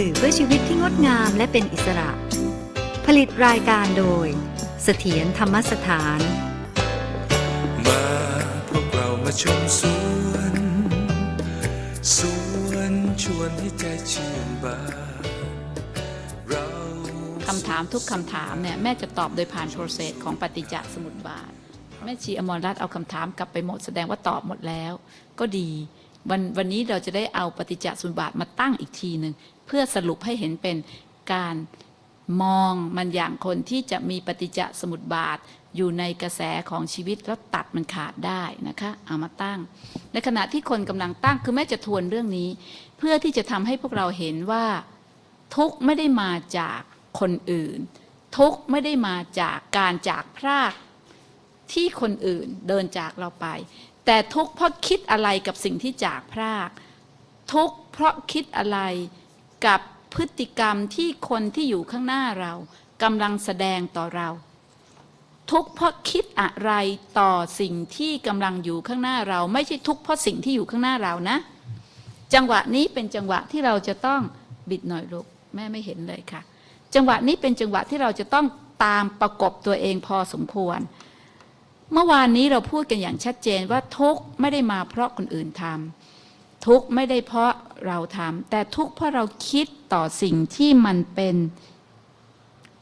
สื่อเพื่อชีวิตที่งดงามและเป็นอิสระ ผลิตรายการโดย เสถียรธรรมสถาน มาพวกเรามาชมสวนสวนชวนให้ใจชื่นบานเราคำถามทุกคำถามเนี่ยแม่จะตอบโดยผ่านโปรเซสของปฏิจจสมุปบาท แม่ชีอมรรัตน์เอาคำถามกลับไปหมดแสดงว่าตอบหมดแล้ว ก็ดี วันวันนี้เราจะได้เอาปฏิจจสมุบาทมาตั้งอีกทีหนึ่งเพื่อสรุปให้เห็นเป็นการมองมันอย่างคนที่จะมีปฏิจจสมุปบาทอยู่ในกระแสของชีวิตแล้วตัดมันขาดได้นะคะเอามาตั้ง ในขณะที่คนกำลังตั้งคือแม่จะทวนเรื่องนี้ เพื่อที่จะทำให้พวกเราเห็นว่าทุกข์ไม่ได้มาจากคนอื่น ทุกข์ไม่ได้มาจากการจากพรากที่คนอื่นเดินจากเราไป แต่ทุกข์เพราะคิดอะไรกับสิ่งที่จากพราก ทุกข์เพราะคิดอะไรกับพฤติกรรมที่คนที่อยู่ข้างหน้าเรากำลังแสดงต่อเรา ทุกข์เพราะคิดอะไรต่อสิ่งที่กำลังอยู่ข้างหน้าเรา ไม่ใช่ทุกข์เพราะสิ่งที่อยู่ข้างหน้าเรานะ จังหวะนี้เป็นจังหวะที่เราจะต้องบิดหน่อยลูกแม่ไม่เห็นเลยค่ะ จังหวะนี้เป็นจังหวะที่เราจะต้องตามประกบตัวเองพอสมควร เมื่อวานนี้เราพูดกันอย่างชัดเจนว่าทุกข์ไม่ได้มาเพราะคนอื่นทำทุกข์ไม่ได้เพราะเราทำแต่ทุกข์เพราะเราคิดต่อสิ่งที่มันเป็น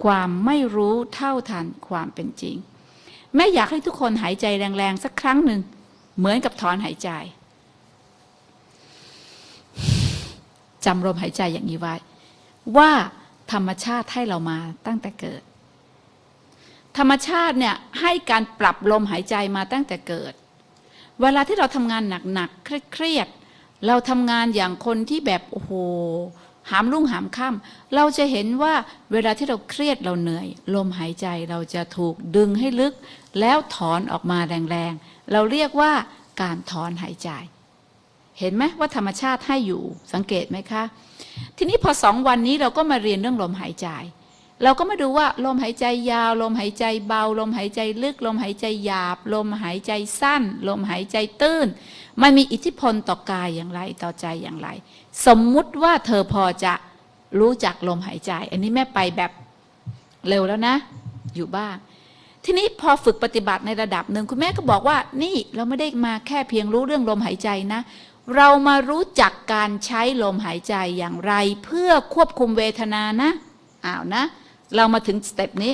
ความไม่รู้เท่าทันความเป็นจริง แม่อยากให้ทุกคนหายใจแรงๆ สักครั้งหนึ่ง เหมือนกับถอนหายใจจำลมหายใจอย่างนี้ไว้ ว่าธรรมชาติให้เรามาตั้งแต่เกิด ธรรมชาติเนี่ยให้การปรับลมหายใจมาตั้งแต่เกิด เวลาที่เราทำงานหนักๆเครียดๆเราทำงานอย่างคนที่แบบโอ้โหหามรุ่งหามค่ำเราจะเห็นว่าเวลาที่เราเครียดเราเหนื่อย ลมหายใจเราจะถูกดึงให้ลึก แล้วถอนออกมาแรงๆ เราเรียกว่าการถอนหายใจ เห็นไหมว่าธรรมชาติให้อยู่สังเกตไหมคะ ทีนี้พอสองวันนี้เราก็มาเรียนเรื่องลมหายใจ เราก็มาดูว่าลมหายใจยาว ลมหายใจเบา ลมหายใจลึก ลมหายใจหยาบ ลมหายใจสั้น ลมหายใจตื้น มันมีอิทธิพลต่อกายอย่างไรต่อใจอย่างไร สมมุติว่าเธอพอจะรู้จักลมหายใจ อันนี้แม่ไปแบบเร็วแล้วนะ อยู่บ้าง ทีนี้พอฝึกปฏิบัติในระดับหนึ่งคุณแม่ก็บอกว่า นี่เราไม่ได้มาแค่เพียงรู้เรื่องลมหายใจนะ เรามารู้จักการใช้ลมหายใจอย่างไร เพื่อควบคุมเวทนานะอ้าวนะ เรามาถึงสเต็ปนี้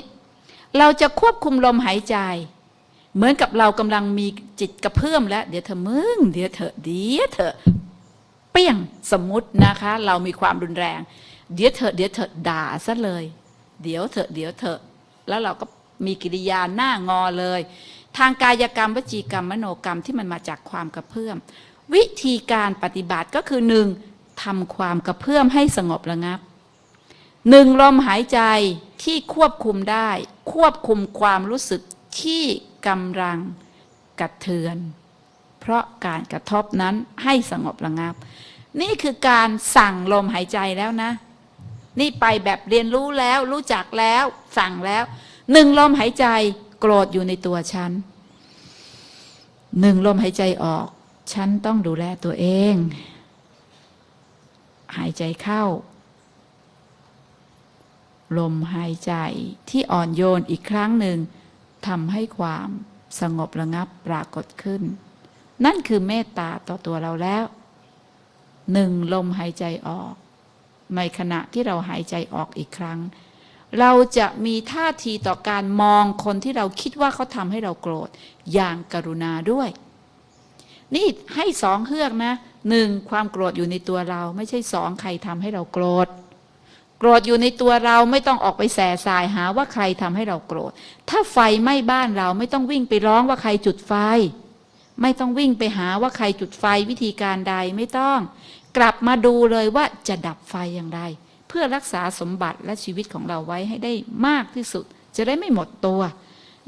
เราจะควบคุมลมหายใจ เหมือนกับเรากำลังมีจิตกระเพื่อมแล้ว เดี๋ยวเธอมึง เดี๋ยวเธอเดี๋ยวเธอเปี้ยงสมมตินะคะ เรามีความรุนแรง เดี๋ยวเธอเดี๋ยวเธอด่าซะเลย เดี๋ยวเธอเดี๋ยวเธอแล้วเราก็มีกิริยาหน้างอเลย ทางกายกรรมวจีกรรมมโนกรรมที่มันมาจากความกระเพื่อม วิธีการปฏิบัติก็คือหนึ่งทำความกระเพื่อมให้สงบระงับ หนึ่งลมหายใจที่ควบคุมได้ ควบคุมความรู้สึกที่กำลังกระเทือน เพราะการกระทบนั้นให้สงบระงับ นี่คือการสั่งลมหายใจแล้วนะ นี่ไปแบบเรียนรู้แล้ว รู้จักแล้ว สั่งแล้วหนึ่งลมหายใจโกรธอยู่ในตัวฉันหนึ่งลมหายใจออก ฉันต้องดูแลตัวเอง หายใจเข้า ลมหายใจที่อ่อนโยนอีกครั้งหนึ่งทำให้ความสงบระงับปรากฏขึ้น นั่นคือเมตตาต่อตัวเราแล้วหนึ่งลมหายใจออก ในขณะที่เราหายใจออกอีกครั้ง เราจะมีท่าทีต่อการมองคนที่เราคิดว่าเขาทำให้เราโกรธ อย่างกรุณาด้วย นี่ให้สองเฮือกนะหนึ่งความโกรธอยู่ในตัวเรา ไม่ใช่สองใครทำให้เราโกรธ โกรธอยู่ในตัวเราไม่ต้องออกไปแส่สายหาว่าใครทำให้เราโกรธ ถ้าไฟไหม้บ้านเราไม่ต้องวิ่งไปร้องว่าใครจุดไฟ ไม่ต้องวิ่งไปหาว่าใครจุดไฟวิธีการใดไม่ต้อง กลับมาดูเลยว่าจะดับไฟอย่างไร เพื่อรักษาสมบัติและชีวิตของเราไว้ให้ได้มากที่สุด จะได้ไม่หมดตัว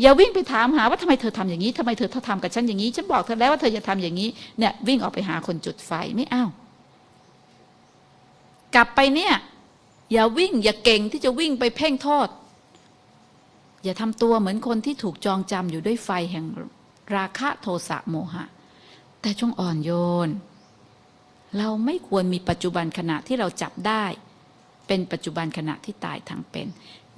อย่าวิ่งไปถามหาว่าทำไมเธอทำอย่างนี้ทำไมเธอทำกับฉันอย่างนี้ฉันบอกเธอแล้วว่าเธอจะทำอย่างนี้เนี่ยวิ่งออกไปหาคนจุดไฟไม่เอากลับไปเนี่ย อย่าวิ่ง อย่าเก่งที่จะวิ่งไปเพ่งโทษ อย่าทำตัวเหมือนคนที่ถูกจองจำอยู่ด้วยไฟแห่งราคะโทสะโมหะ แต่จงอ่อนโยน เราไม่ควรมีปัจจุบันขณะที่เราจับได้ เป็นปัจจุบันขณะที่ตายทั้งเป็น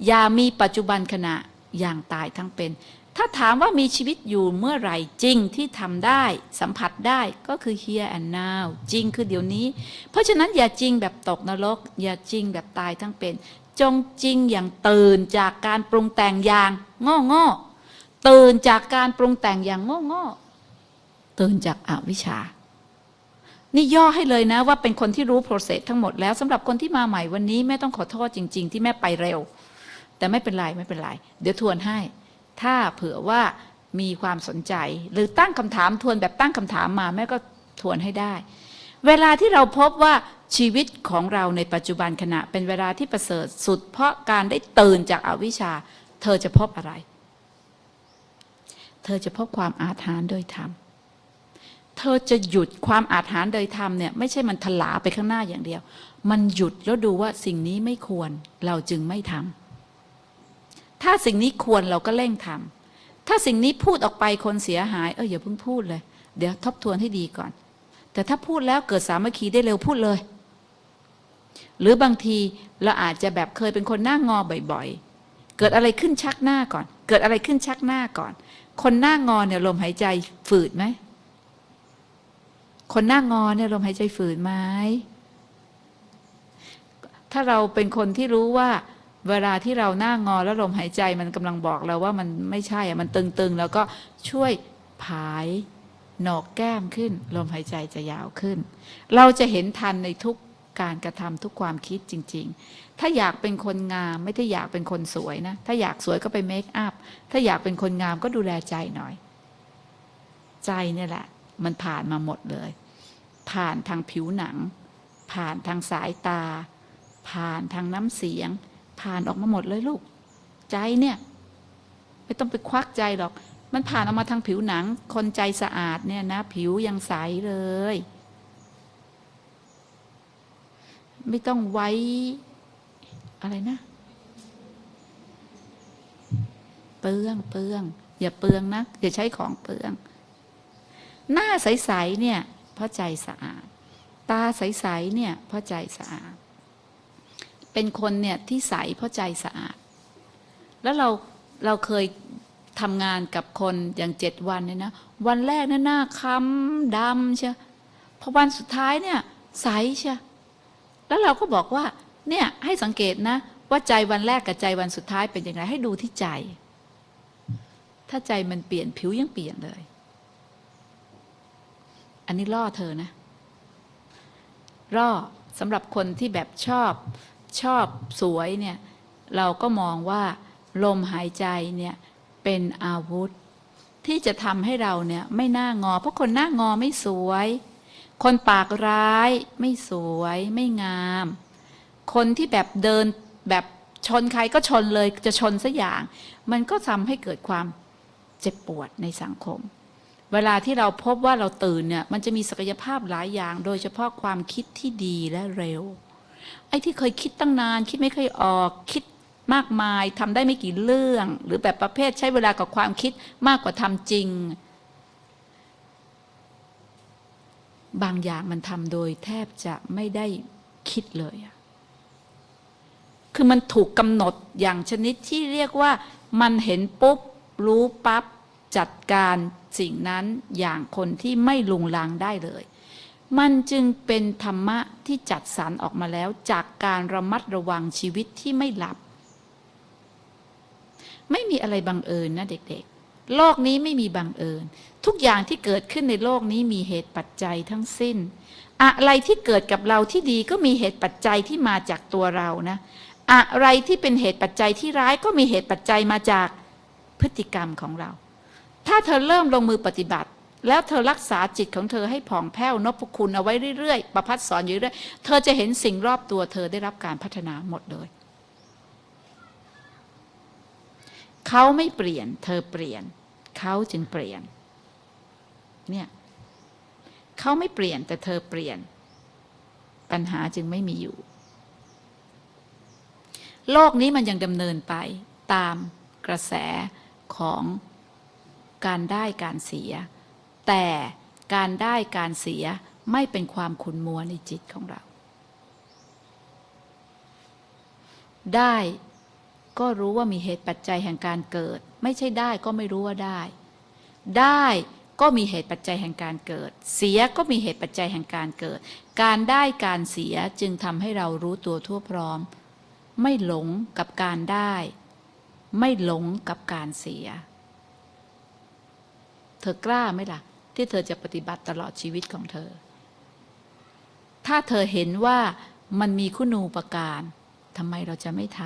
อย่ามีปัจจุบันขณะอย่างตายทั้งเป็น ถ้าถามว่ามีชีวิตอยู่เมื่อไหร่จริงที่ทำได้สัมผัสได้ก็คือ here and now จริงคือเดี๋ยวนี้ เพราะฉะนั้นอย่าจริงแบบตกนรก อย่าจริงแบบตายทั้งเป็น จงจริงอย่างตื่นจากการปรุงแต่งอย่างง่โง่ๆตื่นจากการปรุงแต่งอย่างง่โง่ๆตื่นจากอาวิชชา นี่ย่อให้เลยนะว่าเป็นคนที่รู้ process ทั้งหมดแล้วสำหรับคนที่มาใหม่วันนี้แม่ต้องขอโทษจริง ๆ ที่แม่ไปเร็ว แต่ไม่เป็นไรไม่เป็นไรเดี๋ยวทวนให้ ถ้าเผื่อว่ามีความสนใจ หรือตั้งคำถามทวนแบบตั้งคำถามมาแม่ก็ทวนให้ได้ เวลาที่เราพบว่าชีวิตของเราในปัจจุบันขณะเป็นเวลาที่ประเสริฐสุด เพราะการได้ตื่นจากอาวิชชา เธอจะพบอะไร เธอจะพบความอาถรรพ์โดยธรรมเธอจะหยุดความอาถรรพ์โดยธรรมเนี่ยไม่ใช่มันถลาไปข้างหน้าอย่างเดียว มันหยุดแล้วดูว่าสิ่งนี้ไม่ควรเราจึงไม่ทำ ถ้าสิ่งนี้ควรเราก็เร่งทำถ้าสิ่งนี้พูดออกไปคนเสียหาย เอออย่าเพิ่งพูดเลย เดี๋ยวทบทวนให้ดีก่อน แต่ถ้าพูดแล้วเกิดสามัคคีได้เร็วพูดเลย หรือบางทีเราอาจจะแบบเคยเป็นคนหน้างอบ่อยๆ เกิดอะไรขึ้นชักหน้าก่อน เกิดอะไรขึ้นชักหน้าก่อน คนหน้างอเนี่ยลมหายใจฝืดไหมคนหน้างอเนี่ยลมหายใจฝืดไหมถ้าเราเป็นคนที่รู้ว่า เวลาที่เราหน้างอแล้วลมหายใจมันกำลังบอกเราว่ามันไม่ใช่อะมันตึงๆ แล้วก็ช่วยผายหนอกแก้มขึ้น ลมหายใจจะยาวขึ้น เราจะเห็นทันในทุกการกระทำทุกความคิดจริง ๆ ถ้าอยากเป็นคนงามไม่ได้อยากเป็นคนสวยนะ ถ้าอยากสวยก็ไปเมคอัพ ถ้าอยากเป็นคนงามก็ดูแลใจหน่อย ใจเนี่ยแหละ มันผ่านมาหมดเลย ผ่านทางผิวหนัง ผ่านทางสายตา ผ่านทางน้ำเสียง ผ่านออกมาหมดเลยลูก ใจเนี่ย ไม่ต้องไปควักใจหรอก มันผ่านออกมาทางผิวหนัง คนใจสะอาดเนี่ยนะ ผิวยังใสเลย ไม่ต้องไว้ อะไรนะ เปลืองเปลือง อย่าเปลืองนะอย่าใช้ของเปลือง หน้าใส ๆ เนี่ย เพราะใจสะอาด ตาใส ๆ เนี่ย เพราะใจสะอาด เป็นคนเนี่ยที่ใสเพราะใจสะอาด แล้วเราเราเคยทำงานกับคนอย่างเจ็ดวันเนี่ยนะ วันแรกเนี่ยหน้าค้ำดำเชียพอวันสุดท้ายเนี่ยใสเชียแล้วเราก็บอกว่า เนี่ยให้สังเกตนะ ว่าใจวันแรกกับใจวันสุดท้ายเป็นยังไงให้ดูที่ใจ ถ้าใจมันเปลี่ยนผิวยังเปลี่ยนเลย อันนี้ล่อเธอนะล่อสำหรับคนที่แบบชอบ ชอบสวยเนี่ยเราก็มองว่าลมหายใจเนี่ยเป็นอาวุธ ที่จะทำให้เราเนี่ยไม่น่างอ เพราะคนหน้างอไม่สวย คนปากร้ายไม่สวยไม่งาม คนที่แบบเดินแบบชนใครก็ชนเลยจะชนสักอย่าง มันก็ทำให้เกิดความเจ็บปวดในสังคม เวลาที่เราพบว่าเราตื่นเนี่ยมันจะมีศักยภาพหลายอย่าง โดยเฉพาะความคิดที่ดีและเร็ว ไอ้ที่เคยคิดตั้งนาน คิดไม่เคยออกคิดมากมายทำได้ไม่กี่เรื่อง หรือแบบประเภทใช้เวลากับความคิดมากกว่าทำจริง บางอย่างมันทำโดยแทบจะไม่ได้คิดเลยคือมันถูกกำหนดอย่างชนิดที่เรียกว่า มันเห็นปุ๊บ รู้ปั๊บจัดการสิ่งนั้นอย่างคนที่ไม่ลุงลางได้เลย มันจึงเป็นธรรมะที่จัดสรรออกมาแล้วจากการระมัดระวังชีวิตที่ไม่หลับ ไม่มีอะไรบังเอิญนะเด็กๆ โลกนี้ไม่มีบังเอิญ ทุกอย่างที่เกิดขึ้นในโลกนี้มีเหตุปัจจัยทั้งสิ้น อะไรที่เกิดกับเราที่ดีก็มีเหตุปัจจัยที่มาจากตัวเรานะ อะไรที่เป็นเหตุปัจจัยที่ร้ายก็มีเหตุปัจจัยมาจากพฤติกรรมของเรา ถ้าเธอเริ่มลงมือปฏิบัติ แล้วเธอรักษาจิตของเธอให้ผ่องแผ้วนพคุณเอาไว้เรื่อยๆ ประพัดสอนอยู่เรื่อยเธอจะเห็นสิ่งรอบตัวเธอได้รับการพัฒนาหมดเลย เขาไม่เปลี่ยน เธอเปลี่ยน เขาจึงเปลี่ยน เนี่ยเขาไม่เปลี่ยนแต่เธอเปลี่ยน ปัญหาจึงไม่มีอยู่ โลกนี้มันยังดำเนินไปตามกระแสของการได้การเสีย แต่การได้การเสียไม่เป็นความขุนมัวในจิตของเรา ได้ก็รู้ว่ามีเหตุปัจจัยแห่งการเกิด ไม่ใช่ได้ก็ไม่รู้ว่าได้ ได้ก็มีเหตุปัจจัยแห่งการเกิด เสียก็มีเหตุปัจจัยแห่งการเกิด การได้การเสียจึงทำให้เรารู้ตัวทั่วพร้อม ไม่หลงกับการได้ ไม่หลงกับการเสีย เธอกล้าไหมล่ะ ที่เธอจะปฏิบัติตลอดชีวิตของเธอ ถ้าเธอเห็นว่ามันมีคุณูปการทำไมเราจะไม่ท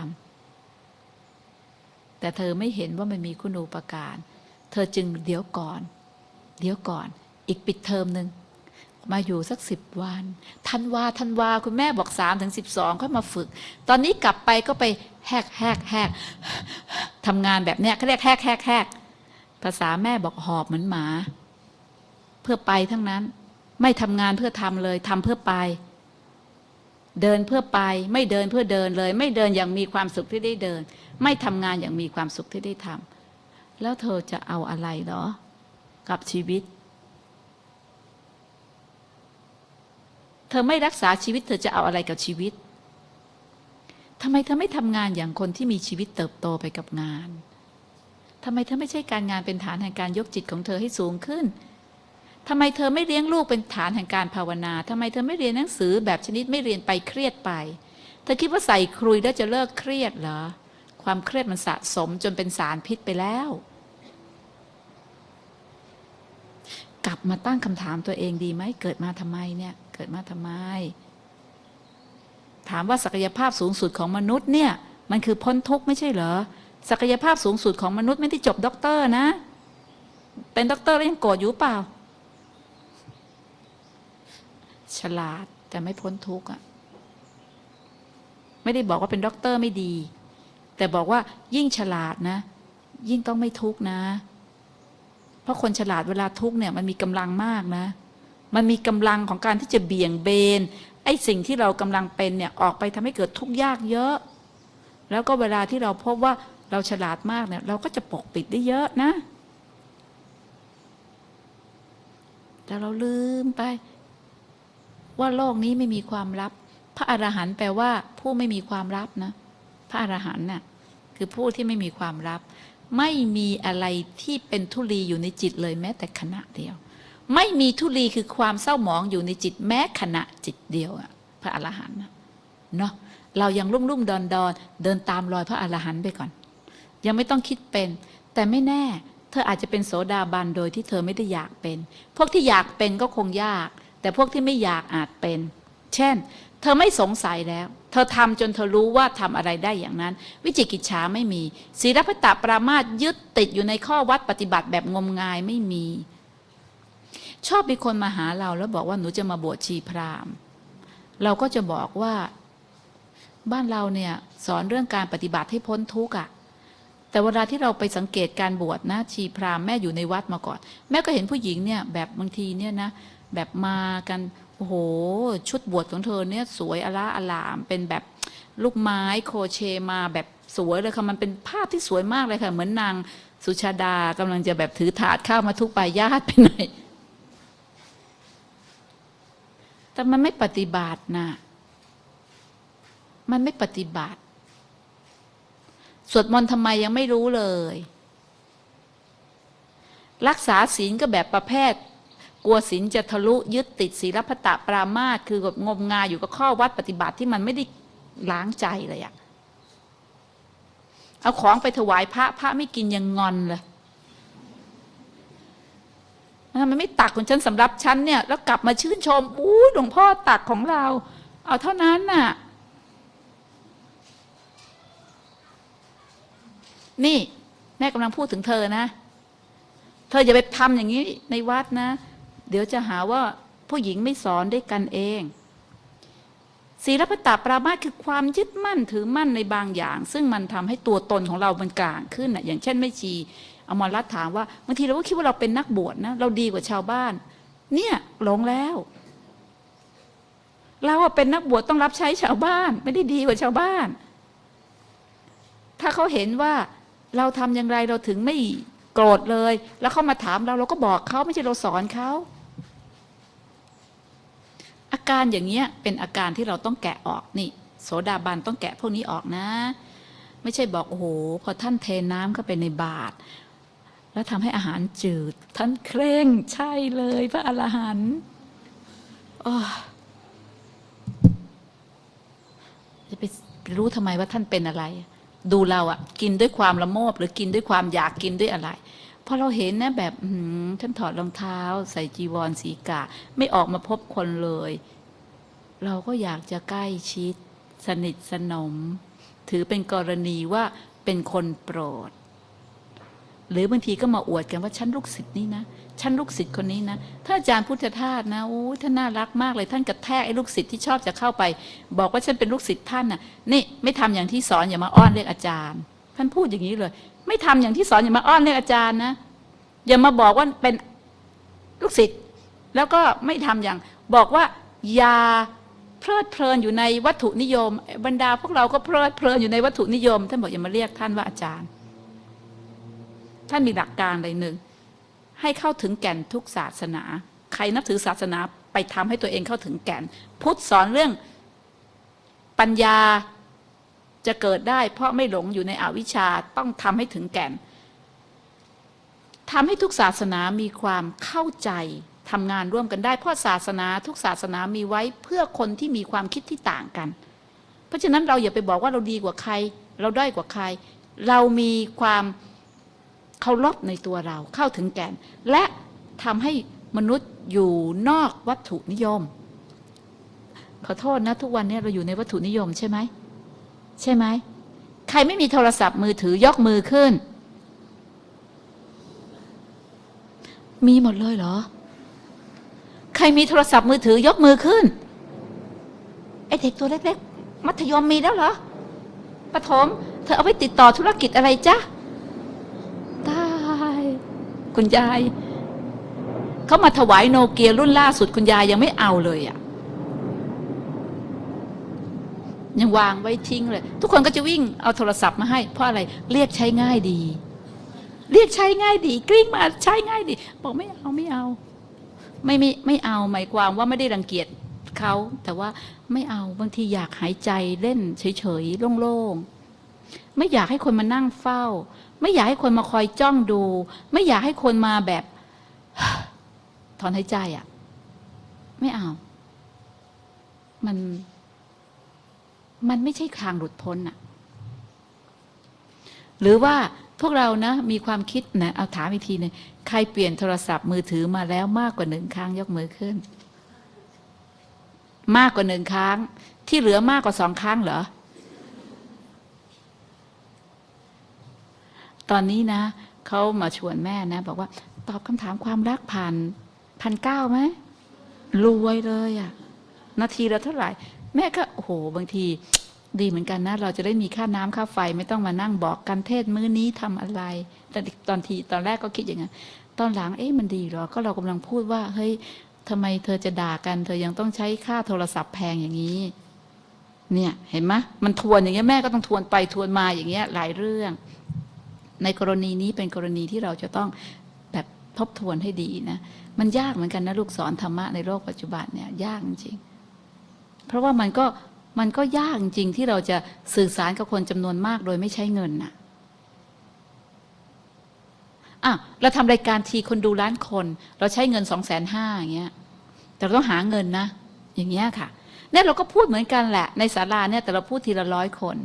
ำแต่เธอไม่เห็นว่ามันมีคุณูปการ เธอจึงเดี๋ยวก่อน เดี๋ยวก่อน อีกปิดเทอมหนึ่งมาอยู่สักสิบวันธันวาธันวาคุณแม่บอกสามถึงสิบสองค่อยมาฝึก ตอนนี้กลับไปก็ไปแหกแหกแหกทำงานแบบเนี้ยเขาเรียกแหกแหกแหกภาษาแม่บอกหอบเหมือนหมา เพื่อไปทั้งนั้น ไม่ทำงานเพื่อทำเลยทำเพื่อไป เดินเพื่อไป ไม่เดินเพื่อเดินเลย ไม่เดินอย่างมีความสุขที่ได้เดิน ไม่ทำงานอย่างมีความสุขที่ได้ทำแล้วเธอจะเอาอะไรเหรอ กับชีวิต เธอไม่รักษาชีวิต เธอจะเอาอะไรกับชีวิตทำไมเธอไม่ทำงานอย่างคนที่มีชีวิตเติบโตไปกับงานทำไมเธอไม่ใช่การงานเป็นฐานแห่งการยกจิตของเธอให้สูงขึ้น ทำไมเธอไม่เลี้ยงลูกเป็นฐานแห่งการภาวนาทำไมเธอไม่เรียนหนังสือแบบชนิดไม่เรียนไปเครียดไป เธอคิดว่าใส่ครุยแล้วจะเลิกเครียดเหรอ ความเครียดมันสะสมจนเป็นสารพิษไปแล้ว กลับมาตั้งคำถามตัวเองดีไหม เกิดมาทำไมเนี่ย เกิดมาทำไม ถามว่าศักยภาพสูงสุดของมนุษย์เนี่ย มันคือพ้นทุกข์ไม่ใช่เหรอ ศักยภาพสูงสุดของมนุษย์ไม่ได้จบด็อกเตอร์นะ เป็นด็อกเตอร์แล้วยังโกรธอยู่เปล่า ฉลาดแต่ไม่พ้นทุกข์อะไม่ได้บอกว่าเป็นด็อกเตอร์ไม่ดี แต่บอกว่ายิ่งฉลาดนะ ยิ่งต้องไม่ทุกข์นะ เพราะคนฉลาดเวลาทุกข์เนี่ยมันมีกำลังมากนะ มันมีกำลังของการที่จะเบี่ยงเบนไอ้สิ่งที่เรากำลังเป็นเนี่ยออกไปทำให้เกิดทุกข์ยากเยอะ แล้วก็เวลาที่เราพบว่าเราฉลาดมากเนี่ย เราก็จะปกปิดได้เยอะนะแต่เราลืมไป ว่าโลกนี้ไม่มีความลับ พระอรหันต์แปลว่าผู้ไม่มีความลับนะ พระอรหันต์น่ะคือผู้ที่ไม่มีความลับ ไม่มีอะไรที่เป็นทุลีอยู่ในจิตเลยแม้แต่ขณะเดียว ไม่มีทุลีคือความเศร้าหมองอยู่ในจิตแม้ขณะจิตเดียวอะพระอรหันต์เนาะเรายังรุ่มรุ่มดอนดอนเดินตามรอยพระอรหันต์ไปก่อน ยังไม่ต้องคิดเป็น แต่ไม่แน่ เธออาจจะเป็นโสดาบันโดยที่เธอไม่ได้อยากเป็น พวกที่อยากเป็นก็คงยาก แต่พวกที่ไม่อยากอาจเป็น เช่น เธอไม่สงสัยแล้ว เธอทำจนเธอรู้ว่าทำอะไรได้อย่างนั้น วิจิกิจฉาไม่มีศีลพัตตปรามาตยึดติดอยู่ในข้อวัดปฏิบัติแบบงมงายไม่มี ชอบมีคนมาหาเราแล้วบอกว่าหนูจะมาบวชชีพราหมณ์ เราก็จะบอกว่า บ้านเราเนี่ยสอนเรื่องการปฏิบัติให้พ้นทุกข์อะ แต่เวลาที่เราไปสังเกตการบวชนะ ชีพราหมณ์แม่อยู่ในวัดมาก่อน แม่ก็เห็นผู้หญิงเนี่ยแบบบางทีเนี่ยนะแบบมากันโอ้โห ชุดบวชของเธอเนี่ยสวยอละอลาม เป็นแบบลูกไม้โคเชมาแบบสวยเลยค่ะ มันเป็นภาพที่สวยมากเลยค่ะ เหมือนนางสุชาดากำลังจะแบบถือถาดข้าวมาทุกปลายาตไปหน่อยแต่มันไม่ปฏิบัตินะ มันไม่ปฏิบัติ สวดมนต์ทำไมยังไม่รู้เลย รักษาศีลก็แบบประเภท กลัวศีลจะทะลุยึดติดศีลพัตตปรามาสคือแบบงมงายอยู่กับข้อวัดปฏิบัติที่มันไม่ได้ล้างใจเลยอะเอาของไปถวายพระพระไม่กินยังงอนเลยทำไมไม่ตักของฉันสำหรับฉันเนี่ย แล้วกลับมาชื่นชมอู้หลวงพ่อตักของเรา เอาเท่านั้นน่ะ นี่แม่กำลังพูดถึงเธอนะ เธออย่าไปทำอย่างนี้ในวัดนะ เดี๋ยวจะหาว่าผู้หญิงไม่สอนด้วยกันเองศีลปตาปรามาคือความยึดมั่นถือมั่นในบางอย่าง ซึ่งมันทำให้ตัวตนของเรามันกลางขึ้นอะอย่างเช่นไม่ชีอมรรัตถามว่าบางทีเราก็คิดว่าเราเป็นนักบวชนะ เราดีกว่าชาวบ้าน เนี่ยหลงแล้ว เราเป็นนักบวชต้องรับใช้ชาวบ้าน ไม่ได้ดีกว่าชาวบ้าน ถ้าเขาเห็นว่า เราทำอย่างไรเราถึงไม่โกรธเลย แล้วเขามาถามเราเราก็บอกเขาไม่ใช่เราสอนเขาอาการอย่างเงี้ยเป็นอาการที่เราต้องแกะออกนี่ โสดาบันต้องแกะพวกนี้ออกนะ ไม่ใช่บอกโอ้โหพอท่านเทน้ำเข้าไปในบาตรแล้วทำให้อาหารจืด ท่านเคร่งใช่เลยพระอรหันต์จะไปรู้ทำไมว่าท่านเป็นอะไร ดูเราอะกินด้วยความละโมบ หรือกินด้วยความอยากกินด้วยอะไรพอเราเห็นนะแบบอื้อหือท่านถอดรองเท้า ใส่จีวรสีกา ไม่ออกมาพบคนเลย เราก็อยากจะใกล้ชิด สนิทสนม ถือเป็นกรณีว่าเป็นคนโปรด หรือบางทีก็มาอวดกันว่าฉันลูกศิษย์นี่นะฉันลูกศิษย์คนนี้นะท่านอาจารย์พุทธทาสนะโอ้ยท่านน่ารักมากเลยท่านกระแทกไอ้ลูกศิษย์ที่ชอบจะเข้าไป บอกว่าฉันเป็นลูกศิษย์ท่านน่ะนี่ไม่ทำอย่างที่สอนอย่ามาอ้อนเรียกอาจารย์ ท่านพูดอย่างนี้เลย ไม่ทำอย่างที่สอนอย่ามาอ้อนเรียกอาจารย์นะอย่ามาบอกว่าเป็นลูกศิษย์แล้วก็ไม่ทำอย่าง บอกว่าอย่าเพลิดเพลินอยู่ในวัตถุนิยม บรรดาพวกเราก็เพลิดเพลินอยู่ในวัตถุนิยม ท่านบอกอย่ามาเรียกท่านว่าอาจารย์ ท่านมีหลักการอะไรหนึ่งให้เข้าถึงแก่นทุกศาสนา ใครนับถือศาสนาไปทำให้ตัวเองเข้าถึงแก่น พุทธสอนเรื่องปัญญาจะเกิดได้เพราะไม่หลงอยู่ในอวิชชาต้องทำให้ถึงแก่นทำให้ทุกศาสนามีความเข้าใจทำงานร่วมกันได้ เพราะศาสนาทุกศาสนามีไว้เพื่อคนที่มีความคิดที่ต่างกัน เพราะฉะนั้นเราอย่าไปบอกว่าเราดีกว่าใคร เราด้อยกว่าใคร เรามีความ เคารพในตัวเราเข้าถึงแก่น และทำให้มนุษย์อยู่นอกวัตถุนิยม ขอโทษนะ ทุกวันนี้เราอยู่ในวัตถุนิยมใช่ไหมใช่ไหมใครไม่มีโทรศัพท์มือถือยกมือขึ้น มีหมดเลยเหรอ ใครมีโทรศัพท์มือถือยกมือขึ้นไอเด็กตัวเล็กๆมัธยมมีแล้วเหรอประถมเธอเอาไปติดต่อธุรกิจอะไรจ๊ะ คุณยายเขามาถวายโนเกียรุ่นล่าสุดคุณยายยังไม่เอาเลยอะ่ะ ยังวางไว้ทิ้งเลย ทุกคนก็จะวิ่งเอาโทรศัพท์มาให้ เพราะอะไรเรียกใช้ง่ายดี เรียกใช้ง่ายดี กลิ้งมาใช้ง่ายดี บอกไม่เอาไม่เอา ไม่ไม่ไม่เอาหมายความว่าไม่ได้รังเกียจเขาแต่ว่าไม่เอาบางทีอยากหายใจเล่นเฉยๆโล่งๆ ไม่อยากให้คนมานั่งเฝ้า ไม่อยากให้คนมาคอยจ้องดู ไม่อยากให้คนมาแบบ ถอนหายใจอะ่ะ ไม่เอา มัน มันไม่ใช่ทางหลุดพ้นอะ่ะ หรือว่าพวกเรานะ มีความคิดนะเอาถามอีกทีหนึ่งใครเปลี่ยนโทรศัพท์มือถือมาแล้วมากกว่าหนึ่งครั้งยกมือขึ้น มากกว่าหนึ่งครั้ง ที่เหลือมากกว่าสองครั้งเหรอ ตอนนี้นะเขามาชวนแม่นะ บอกว่า ตอบคำถามความรักผ่านพันเก้าไหมรวยเลยอะนาทีละเท่าไหร่ แม่ก็โอ้โหบางทีดีเหมือนกันนะ เราจะได้มีค่าน้ำค่าไฟไม่ต้องมานั่งบอกกันเทศมื้อนี้ทำอะไร แต่ตอนทีตอนแรกก็คิดอย่างนั้นตอนหลังเอ๊ะมันดีหรอ ก็เรากำลังพูดว่า เฮ้ยทำไมเธอจะด่ากัน เธอยังต้องใช้ค่าโทรศัพท์แพงอย่างนี้ เนี่ยเห็นไหมมันทวนอย่างเงี้ยแม่ก็ต้องทวนไปทวนมาอย่างเงี้ยหลายเรื่อง ในกรณีนี้เป็นกรณีที่เราจะต้องแบบทบทวนให้ดีนะ มันยากเหมือนกันนะลูกสอนธรรมะในโลกปัจจุบันเนี่ยยากจริง เพราะว่ามันก็มันก็ยากจริงที่เราจะสื่อสารกับคนจำนวนมากโดยไม่ใช้เงินน่ะอะเราทำรายการทีคนดูล้านคน เราใช้เงินสองแสนห้าอย่างเงี้ย แต่เราต้องหาเงินนะ อย่างเงี้ยค่ะเนี่ยเราก็พูดเหมือนกันแหละ ในศาลาเนี่ยแต่เราพูดทีละร้อยคน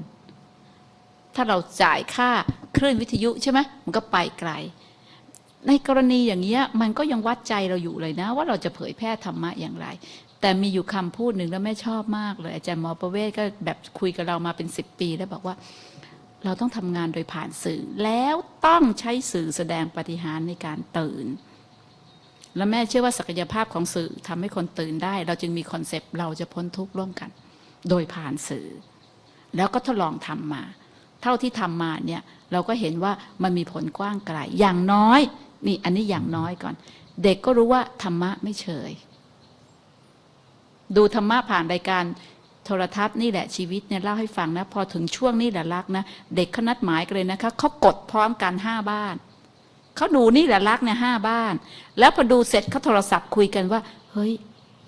ถ้าเราจ่ายค่าคลื่นวิทยุใช่ไหมมันก็ไปไกล ในกรณีอย่างเงี้ยมันก็ยังวัดใจเราอยู่เลยนะ ว่าเราจะเผยแพร่ธรรมะอย่างไร แต่มีอยู่คำพูดหนึ่งแล้วแม่ชอบมากเลย อาจารย์หมอประเวศก็แบบคุยกับเรามาเป็นสิบปี แล้วบอกว่าเราต้องทำงานโดยผ่านสื่อ แล้วต้องใช้สื่อแสดงปฏิหารในการตื่น และแม่เชื่อว่าศักยภาพของสื่อทำให้คนตื่นได้ เราจึงมีคอนเซปต์เราจะพ้นทุกข์ร่วมกัน โดยผ่านสื่อ แล้วก็ทดลองทำมา เท่าที่ทำมาเนี่ยเราก็เห็นว่ามันมีผลกว้างไกลอย่างน้อยนี่อันนี้อย่างน้อยก่อน เด็กก็รู้ว่าธรรมะไม่เฉย ดูธรรมะผ่านรายการโทรทัศน์นี่แหละชีวิตเนี่ยเล่าให้ฟังนะ พอถึงช่วงนี่แหละรักนะ เด็กเขานัดหมายกันเลยนะคะเขากดพร้อมกันห้าบ้านเขาดูนี่แหละรักเนี่ยห้าบ้าน แล้วพอดูเสร็จเขาโทรศัพท์คุยกันว่า เฮ้ย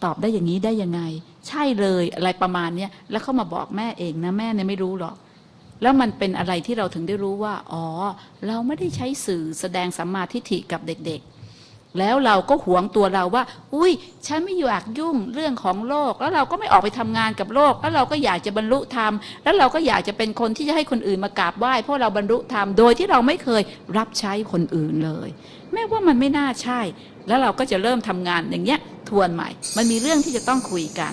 ตอบได้อย่างนี้ได้ยังไง ใช่เลยอะไรประมาณเนี้ยแล้วเขามาบอกแม่เองนะแม่เนี่ยไม่รู้หรอก แล้วมันเป็นอะไรที่เราถึงได้รู้ว่า อ๋อ เราไม่ได้ใช้สื่อแสดงสัมมาทิฏฐิกับเด็กๆ แล้วเราก็หวงตัวเราว่า อุ้ย ฉันไม่อยากยุ่งเรื่องของโลก แล้วเราก็ไม่ออกไปทำงานกับโลก แล้วเราก็อยากจะบรรลุธรรม แล้วเราก็อยากจะเป็นคนที่จะให้คนอื่นมากราบไหว้ เพราะเราบรรลุธรรม โดยที่เราไม่เคยรับใช้คนอื่นเลย แม้ว่ามันไม่น่าใช่ แล้วเราก็จะเริ่มทำงานอย่างเงี้ย ทวนใหม่ มันมีเรื่องที่จะต้องคุยกัน